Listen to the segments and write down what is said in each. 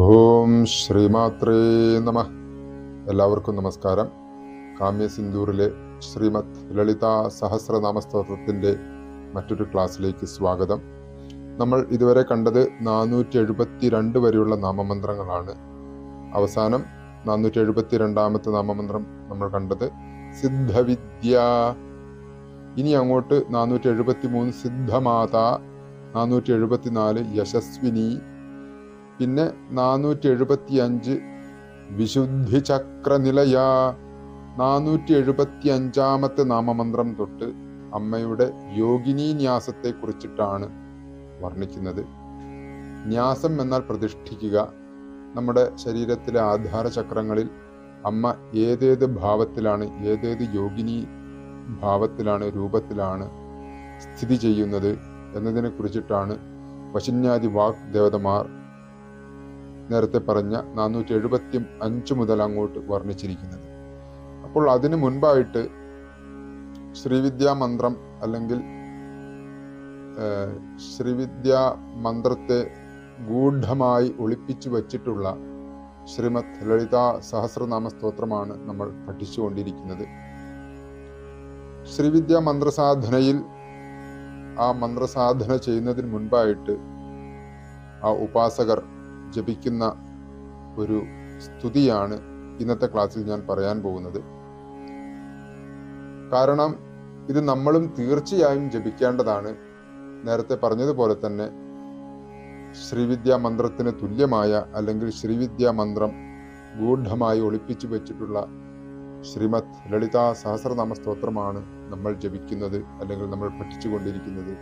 ഓം ശ്രീമാത്രേ നമ. എല്ലാവർക്കും നമസ്കാരം. കാമ്യസിന്ദൂറിലെ ശ്രീമത് ലളിത സഹസ്രനാമസ്തോത്രത്തിന്റെ മറ്റൊരു ക്ലാസ്സിലേക്ക് സ്വാഗതം. നമ്മൾ ഇതുവരെ കണ്ടത് നാനൂറ്റി എഴുപത്തി രണ്ട് വരെയുള്ള നാമമന്ത്രങ്ങളാണ്. അവസാനം നാനൂറ്റി എഴുപത്തി രണ്ടാമത്തെ നാമമന്ത്രം നമ്മൾ കണ്ടത് സിദ്ധവിദ്യ. ഇനി അങ്ങോട്ട് നാനൂറ്റി എഴുപത്തി മൂന്ന് സിദ്ധമാത നാനൂറ്റി എഴുപത്തിനാല് യശസ്വിനി പിന്നെ നാനൂറ്റി എഴുപത്തി അഞ്ച് വിശുദ്ധി ചക്രനിലയ നാനൂറ്റി എഴുപത്തി അഞ്ചാമത്തെ നാമമന്ത്രം തൊട്ട് അമ്മയുടെ യോഗിനി ന്യാസത്തെ കുറിച്ചിട്ടാണ് വർണിക്കുന്നത്. ന്യാസം എന്നാൽ പ്രതിഷ്ഠിക്കുക. നമ്മുടെ ശരീരത്തിലെ ആധാര ചക്രങ്ങളിൽ അമ്മ ഏതേത് ഭാവത്തിലാണ് ഏതേത് യോഗിനി ഭാവത്തിലാണ് രൂപത്തിലാണ് സ്ഥിതി ചെയ്യുന്നത് എന്നതിനെ കുറിച്ചിട്ടാണ് വശന്യാദി വാഗ് ദേവതമാർ നേരത്തെ പറഞ്ഞ നാനൂറ്റി എഴുപത്തി അഞ്ച് മുതൽ അങ്ങോട്ട് വർണിച്ചിരിക്കുന്നത്. അപ്പോൾ അതിനു മുൻപായിട്ട് ശ്രീവിദ്യാ മന്ത്രം അല്ലെങ്കിൽ ശ്രീവിദ്യാ മന്ത്രത്തെ ഗൂഢമായി ഒളിപ്പിച്ചു വച്ചിട്ടുള്ള ശ്രീമത് ലളിതാ സഹസ്രനാമ സ്തോത്രമാണ് നമ്മൾ പഠിച്ചുകൊണ്ടിരിക്കുന്നത്. ശ്രീവിദ്യാ മന്ത്രസാധനയിൽ ആ മന്ത്രസാധന ചെയ്യുന്നതിന് മുൻപായിട്ട് ആ ഉപാസകർ ജപിക്കുന്ന ഒരു സ്തുതിയാണ് ഇന്നത്തെ ക്ലാസ്സിൽ ഞാൻ പറയാൻ പോകുന്നത്. കാരണം ഇത് നമ്മളും തീർച്ചയായും ജപിക്കേണ്ടതാണ്. നേരത്തെ പറഞ്ഞതുപോലെ തന്നെ ശ്രീവിദ്യാ മന്ത്രത്തിന് തുല്യമായ അല്ലെങ്കിൽ ശ്രീവിദ്യാ മന്ത്രം ഗൂഢമായി ഒളിപ്പിച്ചു വെച്ചിട്ടുള്ള ശ്രീമത് ലളിതാ സഹസ്രനാമ സ്തോത്രമാണ് നമ്മൾ ജപിക്കുന്നത് അല്ലെങ്കിൽ നമ്മൾ പഠിച്ചുകൊണ്ടിരിക്കുന്നത്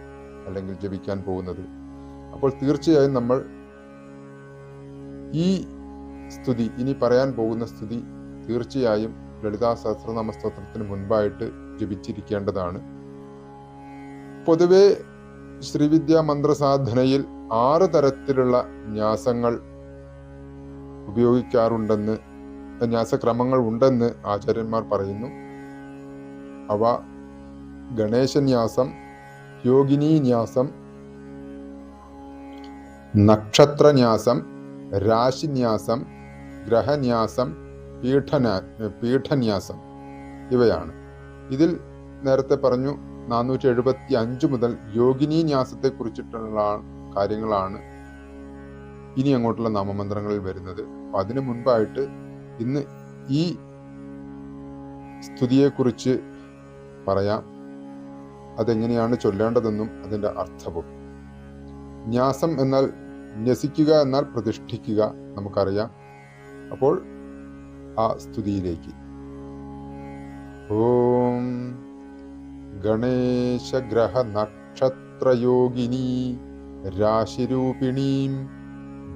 അല്ലെങ്കിൽ ജപിക്കാൻ പോകുന്നത്. അപ്പോൾ തീർച്ചയായും നമ്മൾ ഈ സ്തുതി ഇനി പറയാൻ പോകുന്ന സ്തുതി തീർച്ചയായും ലളിതാ സഹസ്രനാമ സ്തോത്രത്തിന് മുൻപായിട്ട് ജപിച്ചിരിക്കേണ്ടതാണ്. പൊതുവെ ശ്രീവിദ്യാ മന്ത്രസാധനയിൽ ആറ് തരത്തിലുള്ള ന്യാസങ്ങൾ ഉപയോഗിക്കാറുണ്ടെന്ന് ന്യാസക്രമങ്ങൾ ഉണ്ടെന്ന് ആചാര്യന്മാർ പറയുന്നു. അവ ഗണേശന്യാസം യോഗിനീന്യാസം നക്ഷത്രന്യാസം രാശിന്യാസം ഗ്രഹന്യാസം പീഠന പീഠന്യാസം ഇവയാണ്. ഇതിൽ നേരത്തെ പറഞ്ഞു നാനൂറ്റി എഴുപത്തി അഞ്ച് മുതൽ യോഗിനി ന്യാസത്തെ കുറിച്ചിട്ടുള്ള കാര്യങ്ങളാണ് ഇനി അങ്ങോട്ടുള്ള നാമമന്ത്രങ്ങളിൽ വരുന്നത്. അപ്പൊ അതിനു മുൻപായിട്ട് ഇന്ന് ഈ സ്തുതിയെക്കുറിച്ച് പറയാം. അതെങ്ങനെയാണ് ചൊല്ലേണ്ടതെന്നും അതിന്റെ അർത്ഥവും. ന്യാസം എന്നാൽ ന്യസിക്കുക എന്നാൽ പ്രതിഷ്ഠിക്കുക നമുക്കറിയാം. അപ്പോൾ ആ സ്തുതിയിലേക്ക്. ഓം ഗണേശഗ്രഹ നക്ഷത്രയോഗിനി രാശിരൂപിണീം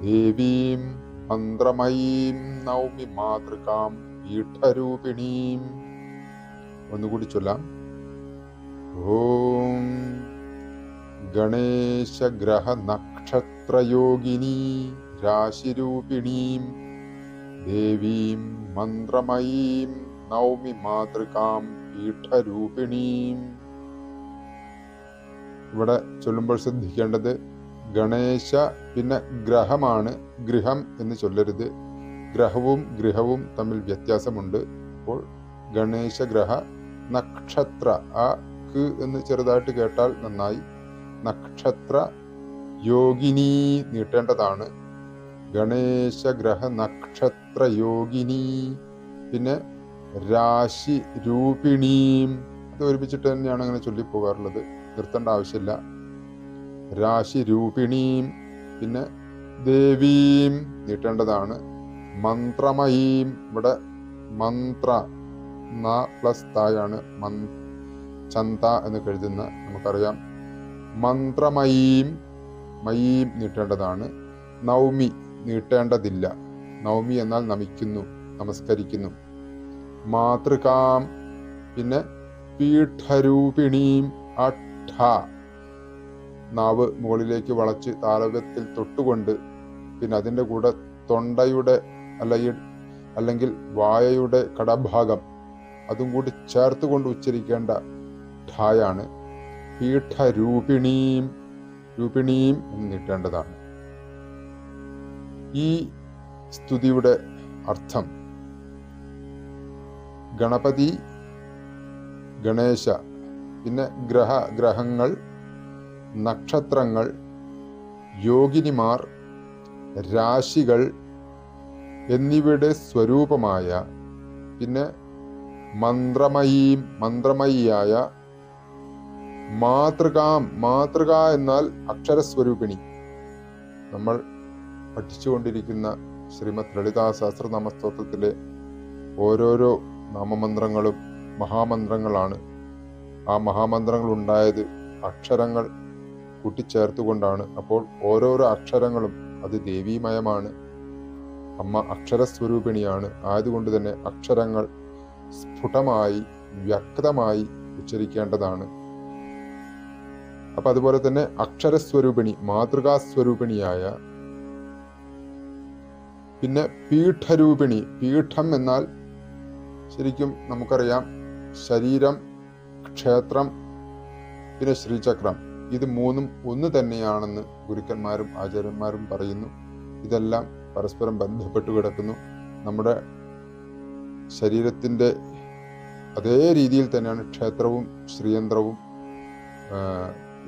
ദേവീം മന്ത്രമയീം നൗമി മാതൃകാം പീഠരൂപിണീം. ഒന്നുകൂടി ചൊല്ലാം. ഓം ഗണേശഗ്രഹ നക്ഷത്രയോഗിനി രാശിരൂപിണീം ദേവീം മന്ത്രമയീം നൗമി മാതൃകാം പീഠരൂപിണീം. ഇവിടെ ചൊല്ലുമ്പോൾ ശ്രദ്ധിക്കേണ്ടത് ഗണേശ പിന്നെ ഗ്രഹമാണ് ഗൃഹം എന്ന് ചൊല്ലരുത്. ഗ്രഹവും ഗൃഹവും തമ്മിൽ വ്യത്യാസമുണ്ട്. അപ്പോൾ ഗണേശ ഗ്രഹ നക്ഷത്ര ആ ക് എന്ന് ചെറുതായിട്ട് കേട്ടാൽ നന്നായി. നക്ഷത്ര യോഗിനി നീട്ടേണ്ടതാണ്. ഗണേശ ഗ്രഹ നക്ഷത്ര യോഗിനി പിന്നെ രാശി രൂപിണീം അത് ഒരുമിച്ചിട്ട് തന്നെയാണ് അങ്ങനെ ചൊല്ലിപ്പോകാറുള്ളത് നിർത്തേണ്ട ആവശ്യമില്ല. രാശി രൂപിണീം പിന്നെ ദേവീം നീട്ടേണ്ടതാണ്. മന്ത്രമയീം ഇവിടെ മന്ത്ര ന പ്ലസ് തായാണ് മന് ചന്ത എന്ന് കരുതുന്ന നമുക്കറിയാം. മന്ത്രമയീം മയീം നീട്ടേണ്ടതാണ്. നൗമി നീട്ടേണ്ടതില്ല. നൗമി എന്നാൽ നമിക്കുന്നു നമസ്കരിക്കുന്നു. മാതൃകാം പിന്നെ പീഠരൂപിണീം അഠ. നാവ് മുകളിലേക്ക് വളച്ച് താലവ്യത്തിൽ തൊട്ടുകൊണ്ട് പിന്നെ അതിന്റെ കൂടെ തൊണ്ടയുടെ അല്ലെങ്കിൽ അല്ലെങ്കിൽ വായയുടെ കടഭാഗം അതും കൂടി ചേർത്തുകൊണ്ട് ഉച്ചരിക്കേണ്ട ഠായാണ്. പീഠരൂപിണീം രൂപിണീം എന്ന് നീട്ടേണ്ടതാണ് ഈ സ്തുതിയുടെ അർത്ഥം ഗണപതി ഗണേശ പിന്നെ ഗ്രഹ ഗ്രഹങ്ങൾ നക്ഷത്രങ്ങൾ യോഗിനിമാർ രാശികൾ എന്നിവയുടെ സ്വരൂപമായ പിന്നെ മന്ത്രമയീം മന്ത്രമയിയായ മാതൃകാം മാതൃക എന്നാൽ അക്ഷരസ്വരൂപിണി. നമ്മൾ പഠിച്ചുകൊണ്ടിരിക്കുന്ന ശ്രീമദ് ലളിതാ സഹസ്രനാമ സ്തോത്രത്തിലെ ഓരോരോ നാമമന്ത്രങ്ങളും മഹാമന്ത്രങ്ങളാണ്. ആ മഹാമന്ത്രങ്ങൾ ഉണ്ടായത് അക്ഷരങ്ങൾ കൂട്ടിച്ചേർത്തുകൊണ്ടാണ്. അപ്പോൾ ഓരോരോ അക്ഷരങ്ങളും അത് ദേവീമയമാണ്. അമ്മ അക്ഷരസ്വരൂപിണിയാണ്. ആയതുകൊണ്ട് തന്നെ അക്ഷരങ്ങൾ സ്ഫുടമായി വ്യക്തമായി ഉച്ചരിക്കേണ്ടതാണ്. അപ്പൊ അതുപോലെ തന്നെ അക്ഷരസ്വരൂപിണി മാതൃകാസ്വരൂപിണിയായ പിന്നെ പീഠരൂപിണി. പീഠം എന്നാൽ ശരിക്കും നമുക്കറിയാം ശരീരം ക്ഷേത്രം പിന്നെ ശ്രീചക്രം. ഇത് മൂന്നും ഒന്ന് തന്നെയാണെന്ന് ഗുരുക്കന്മാരും ആചാര്യന്മാരും പറയുന്നു. ഇതെല്ലാം പരസ്പരം ബന്ധപ്പെട്ട് കിടക്കുന്നു. നമ്മുടെ ശരീരത്തിന്റെ അതേ രീതിയിൽ തന്നെയാണ് ക്ഷേത്രവും ശ്രീയന്ത്രവും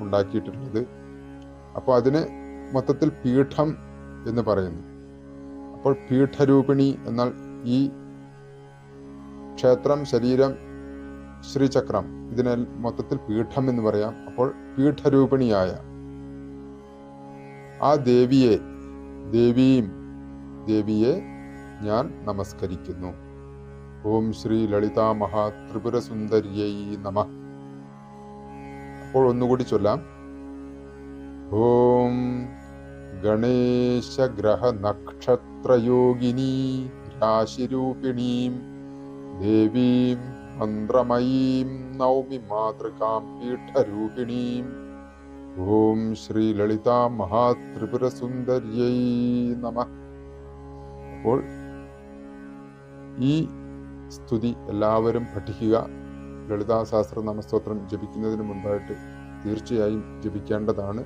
ഉണ്ടാക്കിയിട്ടുള്ളത് അപ്പോൾ അതിന് മൊത്തത്തിൽ പീഠം എന്ന് പറയുന്നു. അപ്പോൾ പീഠരൂപിണി എന്നാൽ ഈ ക്ഷേത്രം ശരീരം ശ്രീചക്രം ഇതിനെ മൊത്തത്തിൽ പീഠം എന്ന് പറയാം. അപ്പോൾ പീഠരൂപിണിയായ ആ ദേവിയെ ദേവിയും ദേവിയെ ഞാൻ നമസ്കരിക്കുന്നു. ഓം ശ്രീ ലളിതാ മഹാ ത്രിപുര നമഃ നമ. അപ്പോൾ ഒന്നുകൂടി ചൊല്ലാം. ഓം ഗണേശഗ്രഹ നക്ഷത്രയോഗിനി രാശിരൂപിണീം ദേവീം മന്ത്രമയീം നൗമി മാതൃകാം പീഠരൂപിണീം. ഓം ശ്രീ ലളിതാ മഹാത്രിപുരസുന്ദര്യൈ നമ. അപ്പോൾ ഈ സ്തുതി എല്ലാവരും പഠിക്കുക. ലളിതാ സഹസ്രനാമ സ്തോത്രം ജപിക്കുന്നതിന് മുൻപായിട്ട് തീർച്ചയായും ജപിക്കേണ്ടതാണ്.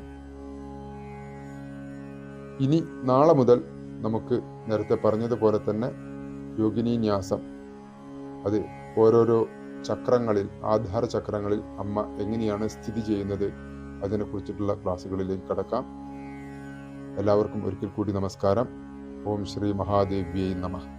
ഇനി നാളെ മുതൽ നമുക്ക് നേരത്തെ പറഞ്ഞതുപോലെ തന്നെ യോഗിനി ന്യാസം. അത് ഓരോരോ ചക്രങ്ങളിൽ ആധാര ചക്രങ്ങളിൽ അമ്മ എങ്ങനെയാണ് സ്ഥിതി ചെയ്യുന്നത് അതിനെക്കുറിച്ചിട്ടുള്ള ക്ലാസ്സുകളിലേക്ക് കടക്കാം. എല്ലാവർക്കും ഒരിക്കൽ കൂടി നമസ്കാരം. ഓം ശ്രീ മഹാദേവ്യൈ നമഃ.